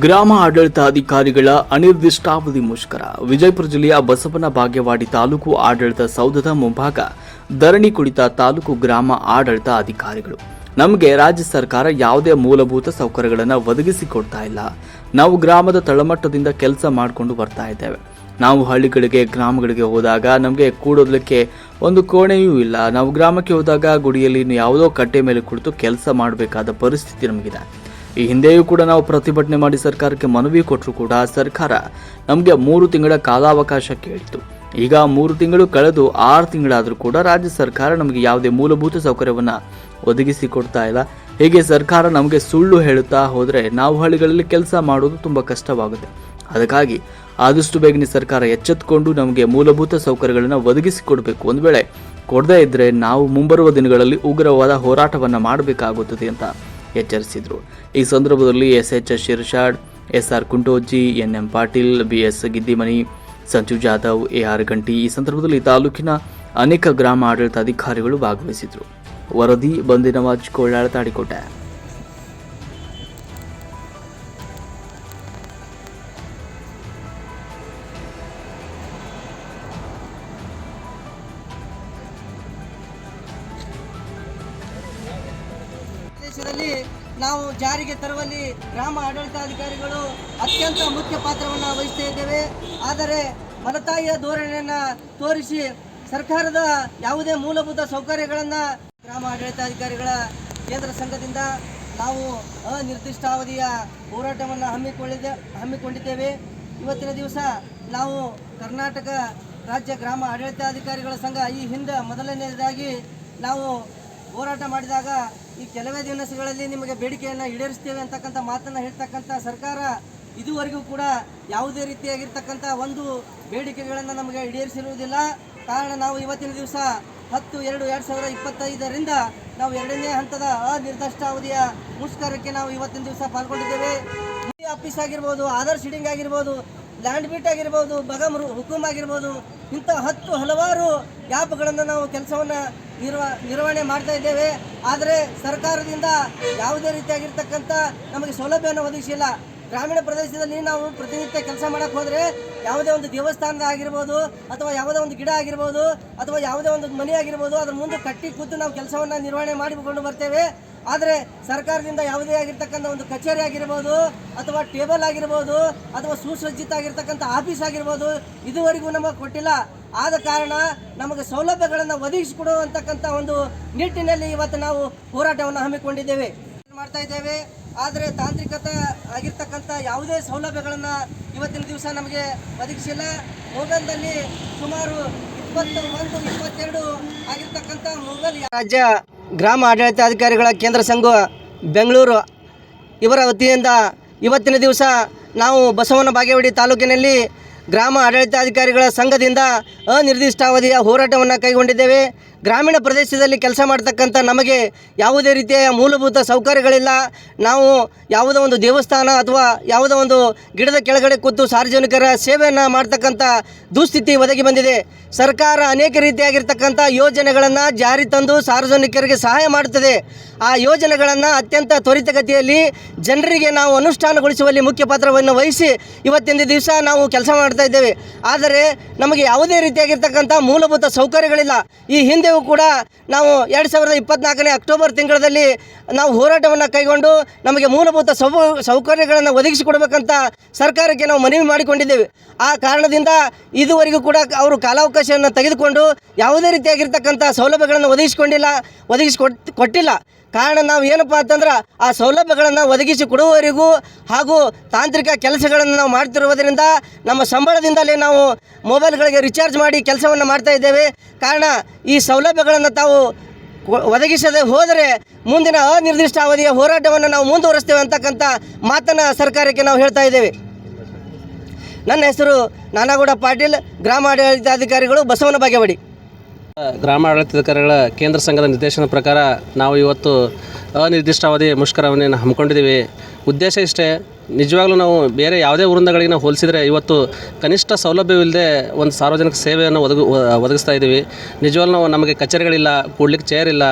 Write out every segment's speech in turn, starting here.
ಗ್ರಾಮ ಆಡಳಿತ ಅಧಿಕಾರಿಗಳ ಅನಿರ್ದಿಷ್ಟಾವಧಿ ಮುಷ್ಕರ. ವಿಜಯಪುರ ಜಿಲ್ಲೆಯ ಬಸವನ ಬಾಗೇವಾಡಿ ತಾಲೂಕು ಆಡಳಿತ ಸೌಧದ ಮುಂಭಾಗ ಧರಣಿ ಕುಳಿತ ತಾಲೂಕು ಗ್ರಾಮ ಆಡಳಿತ ಅಧಿಕಾರಿಗಳು. ನಮಗೆ ರಾಜ್ಯ ಸರ್ಕಾರ ಯಾವುದೇ ಮೂಲಭೂತ ಸೌಕರ್ಯಗಳನ್ನು ಒದಗಿಸಿಕೊಡ್ತಾ ಇಲ್ಲ. ನಾವು ಗ್ರಾಮದ ತಳಮಟ್ಟದಿಂದ ಕೆಲಸ ಮಾಡಿಕೊಂಡು ಬರ್ತಾ ಇದ್ದೇವೆ. ನಾವು ಹಳ್ಳಿಗಳಿಗೆ, ಗ್ರಾಮಗಳಿಗೆ ಹೋದಾಗ ನಮಗೆ ಕೂಡೋದಕ್ಕೆ ಒಂದು ಕೋಣೆಯೂ ಇಲ್ಲ. ನಾವು ಗ್ರಾಮಕ್ಕೆ ಹೋದಾಗ ಗುಡಿಯಲ್ಲಿ ಯಾವುದೋ ಕಟ್ಟೆ ಮೇಲೆ ಕುಳಿತು ಕೆಲಸ ಮಾಡಬೇಕಾದ ಪರಿಸ್ಥಿತಿ ನಮಗಿದೆ. ಈ ಹಿಂದೆಯೂ ಕೂಡ ನಾವು ಪ್ರತಿಭಟನೆ ಮಾಡಿ ಸರ್ಕಾರಕ್ಕೆ ಮನವಿ ಕೊಟ್ಟರು ಕೂಡ ಸರ್ಕಾರ ನಮಗೆ ಮೂರು ತಿಂಗಳ ಕಾಲಾವಕಾಶ ಕೇಳಿತು. ಈಗ ಮೂರು ತಿಂಗಳು ಕಳೆದು ಆರು ತಿಂಗಳಾದರೂ ಕೂಡ ರಾಜ್ಯ ಸರ್ಕಾರ ನಮಗೆ ಯಾವುದೇ ಮೂಲಭೂತ ಸೌಕರ್ಯವನ್ನು ಒದಗಿಸಿ ಕೊಡ್ತಾ ಇಲ್ಲ. ಹೀಗೆ ಸರ್ಕಾರ ನಮಗೆ ಸುಳ್ಳು ಹೇಳುತ್ತಾ ಹೋದರೆ ನಾವು ಹಳ್ಳಿಗಳಲ್ಲಿ ಕೆಲಸ ಮಾಡೋದು ತುಂಬ ಕಷ್ಟವಾಗುತ್ತೆ. ಅದಕ್ಕಾಗಿ ಆದಷ್ಟು ಬೇಗನೆ ಸರ್ಕಾರ ಎಚ್ಚೆತ್ತುಕೊಂಡು ನಮಗೆ ಮೂಲಭೂತ ಸೌಕರ್ಯಗಳನ್ನು ಒದಗಿಸಿಕೊಡಬೇಕು ಒಂದು ವೇಳೆ ಕೊಡದೇ ಇದ್ದರೆ ನಾವು ಮುಂಬರುವ ದಿನಗಳಲ್ಲಿ ಉಗ್ರವಾದ ಹೋರಾಟವನ್ನು ಮಾಡಬೇಕಾಗುತ್ತದೆ ಅಂತ ಎಚ್ಚರಿಸಿದರು. ಈ ಸಂದರ್ಭದಲ್ಲಿ S H Shirshad S R Kuntoji N M Patil B S Giddimani, Sanju Jadhav A R Ganti ಈ ಸಂದರ್ಭದಲ್ಲಿ ತಾಲೂಕಿನ ಅನೇಕ ಗ್ರಾಮ ಆಡಳಿತ ಅಧಿಕಾರಿಗಳು ಭಾಗವಹಿಸಿದರು. ವರದಿ ಬಂದಿನವಾಜ್ ಕೊಳ್ಳಾಳ ತಾಡಿಕೋಟೆ. ದೇಶದಲ್ಲಿ ನಾವು ಜಾರಿಗೆ ತರುವಲ್ಲಿ ಗ್ರಾಮ ಆಡಳಿತಾಧಿಕಾರಿಗಳು ಅತ್ಯಂತ ಮುಖ್ಯ ಪಾತ್ರವನ್ನು ವಹಿಸ್ತಾ ಇದ್ದೇವೆ. ಆದರೆ ಮಲತಾಯಿಯ ಧೋರಣೆಯನ್ನು ತೋರಿಸಿ ಸರ್ಕಾರದ ಯಾವುದೇ ಮೂಲಭೂತ ಸೌಕರ್ಯಗಳನ್ನು ಗ್ರಾಮ ಆಡಳಿತಾಧಿಕಾರಿಗಳ ಕೇಂದ್ರ ಸಂಘದಿಂದ ನಾವು ಅನಿರ್ದಿಷ್ಟಾವಧಿಯ ಹೋರಾಟವನ್ನು ಹಮ್ಮಿಕೊಳ್ಳಿದೆ, ಹಮ್ಮಿಕೊಂಡಿದ್ದೇವೆ. ಇವತ್ತಿನ ದಿವಸ ನಾವು ಕರ್ನಾಟಕ ರಾಜ್ಯ ಗ್ರಾಮ ಆಡಳಿತಾಧಿಕಾರಿಗಳ ಸಂಘ ಈ ಹಿಂದೆ ಮೊದಲನೇದಾಗಿ ನಾವು ಹೋರಾಟ ಮಾಡಿದಾಗ ಈ ಕೆಲವೇ ದಿವಸಗಳಲ್ಲಿ ನಿಮಗೆ ಬೇಡಿಕೆಯನ್ನು ಈಡೇರಿಸ್ತೇವೆ ಅಂತಕ್ಕಂಥ ಮಾತನ್ನು ಹೇಳ್ತಕ್ಕಂಥ ಸರ್ಕಾರ ಇದುವರೆಗೂ ಕೂಡ ಯಾವುದೇ ರೀತಿಯಾಗಿರ್ತಕ್ಕಂಥ ಒಂದು ಬೇಡಿಕೆಗಳನ್ನು ನಮಗೆ ಈಡೇರಿಸಿರುವುದಿಲ್ಲ. ಕಾರಣ ನಾವು ಇವತ್ತಿನ ದಿವಸ ಹತ್ತು, ಎರಡು ಎರಡು ಸಾವಿರ ಇಪ್ಪತ್ತೈದರಿಂದ ನಾವು ಎರಡನೇ ಹಂತದ ಅನಿರ್ದಿಷ್ಟ ಅವಧಿಯ ಮುಷ್ಕರಕ್ಕೆ ನಾವು ಇವತ್ತಿನ ದಿವಸ ಪಾಲ್ಗೊಂಡಿದ್ದೇವೆ. ಆಫೀಸ್ ಆಗಿರ್ಬೋದು, ಆಧಾರ್ ಶೀಡಿಂಗ್ ಆಗಿರ್ಬೋದು, ಲ್ಯಾಂಡ್ ಬೀಟ್ ಆಗಿರ್ಬೋದು ಬಗಮರು ಹುಕುಮ್ ಆಗಿರ್ಬೋದು, ಇಂಥ ಹತ್ತು ಹಲವಾರು ಆ್ಯಪ್ಗಳನ್ನು ನಾವು ಕೆಲಸವನ್ನು ನಿರ್ವ, ನಿರ್ವಹಣೆ ಮಾಡ್ತಾ ಇದ್ದೇವೆ. ಆದರೆ ಸರ್ಕಾರದಿಂದ ಯಾವುದೇ ರೀತಿಯಾಗಿರ್ತಕ್ಕಂಥ ನಮಗೆ ಸೌಲಭ್ಯವನ್ನು ಒದಗಿಸಿಲ್ಲ. ಗ್ರಾಮೀಣ ಪ್ರದೇಶದಲ್ಲಿ ನಾವು ಪ್ರತಿನಿತ್ಯ ಕೆಲಸ ಮಾಡಕ್ಕೆ ಹೋದರೆ ಯಾವುದೇ ಒಂದು ದೇವಸ್ಥಾನದ ಆಗಿರ್ಬೋದು, ಅಥವಾ ಯಾವುದೇ ಒಂದು ಗಿಡ ಆಗಿರ್ಬೋದು, ಅಥವಾ ಯಾವುದೇ ಒಂದು ಮನೆ ಆಗಿರ್ಬೋದು, ಅದ್ರ ಮುಂದೆ ಕಟ್ಟಿ ಕೂತು ನಾವು ಕೆಲಸವನ್ನು ನಿರ್ವಹಣೆ ಮಾಡಿಕೊಂಡು ಬರ್ತೇವೆ. ಆದರೆ ಸರ್ಕಾರದಿಂದ ಯಾವುದೇ ಆಗಿರ್ತಕ್ಕಂಥ ಒಂದು ಕಚೇರಿ ಆಗಿರ್ಬೋದು, ಅಥವಾ ಟೇಬಲ್ ಆಗಿರ್ಬೋದು, ಅಥವಾ ಸುಸಜ್ಜಿತ ಆಗಿರ್ತಕ್ಕಂಥ ಆಫೀಸ್ ಆಗಿರ್ಬೋದು, ಇದುವರೆಗೂ ನಮಗೆ ಕೊಟ್ಟಿಲ್ಲ. ಆದ ಕಾರಣ ನಮಗೆ ಸೌಲಭ್ಯಗಳನ್ನು ಒದಗಿಸಿಕೊಡುವಂತಕ್ಕಂಥ ಒಂದು ನಿಟ್ಟಿನಲ್ಲಿ ಇವತ್ತು ನಾವು ಹೋರಾಟವನ್ನು ಹಮ್ಮಿಕೊಂಡಿದ್ದೇವೆ. ಮಾಡ್ತಾ ಇದ್ದೇವೆ? ಆದರೆ ತಾಂತ್ರಿಕತೆ ಆಗಿರ್ತಕ್ಕಂಥ ಯಾವುದೇ ಸೌಲಭ್ಯಗಳನ್ನು ಇವತ್ತಿನ ದಿವಸ ನಮಗೆ ಒದಗಿಸಿಲ್ಲ. ಮೊಬೈಲ್ನಲ್ಲಿ ಸುಮಾರು ಇಪ್ಪತ್ತು ಒಂದು ಇಪ್ಪತ್ತೆರಡು ಆಗಿರ್ತಕ್ಕಂಥ ಮೊಬೈಲ್ ರಾಜ್ಯ ಗ್ರಾಮ ಆಡಳಿತಾಧಿಕಾರಿಗಳ ಕೇಂದ್ರ ಸಂಘ ಬೆಂಗಳೂರು. ಇವರ ವತಿಯಿಂದ ಇವತ್ತಿನ ದಿವಸ ನಾವು ಬಸವನ ಬಾಗೇವಾಡಿ ತಾಲೂಕಿನಲ್ಲಿ ಗ್ರಾಮ ಆಡಳಿತಾಧಿಕಾರಿಗಳ ಸಂಘದಿಂದ ಅನಿರ್ದಿಷ್ಟಾವಧಿಯ ಹೋರಾಟವನ್ನು ಕೈಗೊಂಡಿದ್ದೇವೆ. ಗ್ರಾಮೀಣ ಪ್ರದೇಶದಲ್ಲಿ ಕೆಲಸ ಮಾಡ್ತಕ್ಕಂಥ ನಮಗೆ ಯಾವುದೇ ರೀತಿಯ ಮೂಲಭೂತ ಸೌಕರ್ಯಗಳಿಲ್ಲ. ನಾವು ಯಾವುದೋ ಒಂದು ದೇವಸ್ಥಾನ ಅಥವಾ ಯಾವುದೋ ಒಂದು ಗಿಡದ ಕೆಳಗಡೆ ಕೂತು ಸಾರ್ವಜನಿಕರ ಸೇವೆಯನ್ನು ಮಾಡ್ತಕ್ಕಂಥ ದುಸ್ಥಿತಿ ಒದಗಿ ಬಂದಿದೆ. ಸರ್ಕಾರ ಅನೇಕ ರೀತಿಯಾಗಿರ್ತಕ್ಕಂಥ ಯೋಜನೆಗಳನ್ನು ಜಾರಿ ತಂದು ಸಾರ್ವಜನಿಕರಿಗೆ ಸಹಾಯ ಮಾಡುತ್ತದೆ. ಆ ಯೋಜನೆಗಳನ್ನು ಅತ್ಯಂತ ತ್ವರಿತಗತಿಯಲ್ಲಿ ಜನರಿಗೆ ನಾವು ಅನುಷ್ಠಾನಗೊಳಿಸುವಲ್ಲಿ ಮುಖ್ಯ ಪಾತ್ರವನ್ನು ವಹಿಸಿ ಇವತ್ತಿನ ದಿವಸ ನಾವು ಕೆಲಸ ಮಾಡ್ತಾ ಇದ್ದೇವೆ. ಆದರೆ ನಮಗೆ ಯಾವುದೇ ರೀತಿಯಾಗಿರ್ತಕ್ಕಂಥ ಮೂಲಭೂತ ಸೌಕರ್ಯಗಳಿಲ್ಲ. ಈ ಕೂಡ ನಾವು ಎರಡು ಸಾವಿರದ ಇಪ್ಪತ್ನಾಲ್ಕನೇ ಅಕ್ಟೋಬರ್ ತಿಂಗಳಲ್ಲಿ ನಾವು ಹೋರಾಟವನ್ನು ಕೈಗೊಂಡು ನಮಗೆ ಮೂಲಭೂತ ಸೌ, ಸೌಕರ್ಯಗಳನ್ನು ಒದಗಿಸಿಕೊಡ್ಬೇಕಂತ ಸರ್ಕಾರಕ್ಕೆ ನಾವು ಮನವಿ ಮಾಡಿಕೊಂಡಿದ್ದೇವೆ. ಆ ಕಾರಣದಿಂದ ಇದುವರೆಗೂ ಕೂಡ ಅವರು ಕಾಲಾವಕಾಶವನ್ನು ತೆಗೆದುಕೊಂಡು ಯಾವುದೇ ರೀತಿಯಾಗಿರ್ತಕ್ಕಂಥ ಸೌಲಭ್ಯಗಳನ್ನು ಒದಗಿಸಿಕೊಂಡಿಲ್ಲ, ಒದಗಿಸಿಕೊಟ್, ಕೊಟ್ಟಿಲ್ಲ. ಕಾರಣ ನಾವು ಏನಪ್ಪ ಅಂತಂದ್ರೆ ಆ ಸೌಲಭ್ಯಗಳನ್ನು ಒದಗಿಸಿ ಕೊಡುವವರೆಗೂ ಹಾಗೂ ತಾಂತ್ರಿಕ ಕೆಲಸಗಳನ್ನು ನಾವು ಮಾಡ್ತಿರುವುದರಿಂದ ನಮ್ಮ ಸಂಬಳದಿಂದಲೇ ನಾವು ಮೊಬೈಲ್ಗಳಿಗೆ ರಿಚಾರ್ಜ್ ಮಾಡಿ ಕೆಲಸವನ್ನು ಮಾಡ್ತಾ ಇದ್ದೇವೆ. ಕಾರಣ ಈ ಸೌಲಭ್ಯಗಳನ್ನು ತಾವು ಒದಗಿಸದೆ ಹೋದರೆ ಮುಂದಿನ ಅನಿರ್ದಿಷ್ಟ ಅವಧಿಯ ಹೋರಾಟವನ್ನು ನಾವು ಮುಂದುವರಿಸ್ತೇವೆ ಅಂತಕ್ಕಂಥ ಮಾತನ್ನು ಸರ್ಕಾರಕ್ಕೆ ನಾವು ಹೇಳ್ತಾ ಇದ್ದೇವೆ. ನನ್ನ ಹೆಸರು ನಾನಾಗೌಡ ಪಾಟೀಲ್ ಗ್ರಾಮ ಆಡಳಿತಾಧಿಕಾರಿಗಳು ಬಸವನ ಬಾಗೇವಾಡಿ. ಗ್ರಾಮ ಆಡಳಿತಾಧಿಕಾರಿಗಳ ಕೇಂದ್ರ ಸಂಘದ ನಿರ್ದೇಶನ ಪ್ರಕಾರ ನಾವು ಇವತ್ತು ಅನಿರ್ದಿಷ್ಟಾವಧಿ ಮುಷ್ಕರವನ್ನು ಹಮ್ಮಿಕೊಂಡಿದ್ದೀವಿ. ಉದ್ದೇಶ ಇಷ್ಟೇ, ನಿಜವಾಗ್ಲೂ ನಾವು ಬೇರೆ ಯಾವುದೇ ವೃಂದಗಳಿಗೆ ನಾವು ಹೋಲಿಸಿದರೆ ಇವತ್ತು ಕನಿಷ್ಠ ಸೌಲಭ್ಯವಿಲ್ಲದೆ ಒಂದು ಸಾರ್ವಜನಿಕ ಸೇವೆಯನ್ನು ಒದಗ ಒದಗಿಸ್ತಾ ಇದ್ದೀವಿ. ನಿಜವಾಗ್ಲೂ ನಾವು ನಮಗೆ ಕಚೇರಿಗಳಿಲ್ಲ, ಕೂಡ್ಲಿಕ್ಕೆ ಚೇರ್ ಇಲ್ಲ,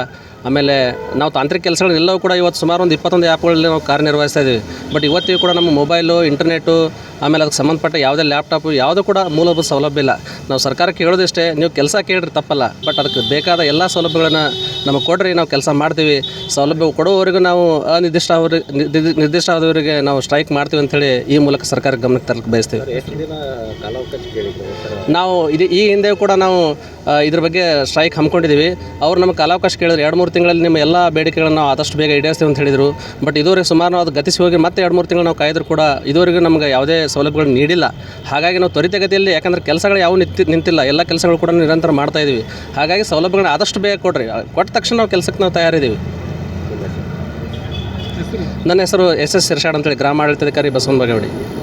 ಆಮೇಲೆ ನಾವು ತಾಂತ್ರಿಕ ಕೆಲಸಗಳನ್ನೆಲ್ಲವೂ ಕೂಡ ಇವತ್ತು ಸುಮಾರು ಒಂದು ಇಪ್ಪತ್ತೊಂದು ಆ್ಯಪ್ಗಳಲ್ಲಿ ನಾವು ಕಾರ್ಯನಿರ್ವಹಿಸ್ತಾ ಇದ್ದೀವಿ. ಬಟ್ ಇವತ್ತಿಗೂ ಕೂಡ ನಮ್ಮ ಮೊಬೈಲು ಇಂಟರ್ನೆಟ್ಟು ಆಮೇಲೆ ಅದಕ್ಕೆ ಸಂಬಂಧಪಟ್ಟ ಯಾವುದೇ ಲ್ಯಾಪ್ಟಾಪು ಯಾವುದೂ ಕೂಡ ಮೂಲಭೂತ ಸೌಲಭ್ಯ ಇಲ್ಲ. ನಾವು ಸರ್ಕಾರಕ್ಕೆ ಹೇಳೋದಿಷ್ಟೇ ನೀವು ಕೆಲಸ ಕೇಳಿರಿ ತಪ್ಪಲ್ಲ. ಬಟ್ ಅದಕ್ಕೆ ಬೇಕಾದ ಎಲ್ಲ ಸೌಲಭ್ಯಗಳನ್ನು ನಮಗೆ ಕೊಡ್ರಿ ನಾವು ಕೆಲಸ ಮಾಡ್ತೀವಿ. ಸೌಲಭ್ಯ ಕೊಡುವವರೆಗೂ ನಾವು ಅನಿರ್ದಿಷ್ಟ ಅವ್ರಿಗೆ ನಿರ್ದಿಷ್ಟ ಆದವರಿಗೆ ನಾವು ಸ್ಟ್ರೈಕ್ ಮಾಡ್ತೀವಿ ಅಂಥೇಳಿ ಈ ಮೂಲಕ ಸರ್ಕಾರ ಗಮನಕ್ಕೆ ತರಲಿಕ್ಕೆ ಬಯಸ್ತೀವಿ. ನಾವು ಇದು ಈ ಹಿಂದೆ ಕೂಡ ನಾವು ಇದ್ರ ಬಗ್ಗೆ ಸ್ಟ್ರೈಕ್ ಹಮ್ಮಿಕೊಂಡಿದ್ದೀವಿ ಅವ್ರು ನಮಗೆ ಕಾಲಾವಕಾಶ ಕೇಳಿದ್ರು ಎರಡು ಮೂರು ತಿಂಗಳಲ್ಲಿ ನಿಮ್ಮ ಎಲ್ಲ ಬೇಡಿಕೆಗಳನ್ನು ನಾವು ಆದಷ್ಟು ಬೇಗ ಈಡೇರಿಸ್ತೀವಿ ಅಂತ ಹೇಳಿದರು. ಬಟ್ ಇದುವರೆಗೆ ಸುಮಾರು ನಾವು ಅದು ಗತಿಸಿ ಹೋಗಿ ಮತ್ತೆ ಎರಡು ಮೂರು ತಿಂಗಳು ನಾವು ಕಾಯ್ದರೂ ಕೂಡ ಇದುವರೆಗೂ ನಮಗೆ ಯಾವುದೇ ಸೌಲಭ್ಯಗಳು ನೀಡಿಲ್ಲ. ಹಾಗಾಗಿ ನಾವು ತ್ವರಿತಗತಿಯಲ್ಲಿ ಯಾಕಂದರೆ ಕೆಲಸಗಳು ಯಾವ ನಿಂತಿ ನಿಂತಿಲ್ಲ. ಎಲ್ಲ ಕೆಲಸಗಳು ಕೂಡ ನಿರಂತರ ಮಾಡ್ತಾ ಇದ್ದೀವಿ ಹಾಗಾಗಿ ಸೌಲಭ್ಯಗಳನ್ನ ಆದಷ್ಟು ಬೇಗ ಕೊಡ್ರಿ. ಕೊಟ್ಟ ತಕ್ಷಣ ನಾವು ಕೆಲಸಕ್ಕೆ ನಾವು ತಯಾರಿದ್ದೀವಿ. ನನ್ನ ಹೆಸರು ಎಸ್ ಎಸ್ ಶಿರ್ಷಾಡ್ ಅಂತೇಳಿ. ಗ್ರಾಮ ಆಡಳಿತಾಧಿಕಾರಿ ಬಸವನ್ ಬಾಗೇವಾಡಿ.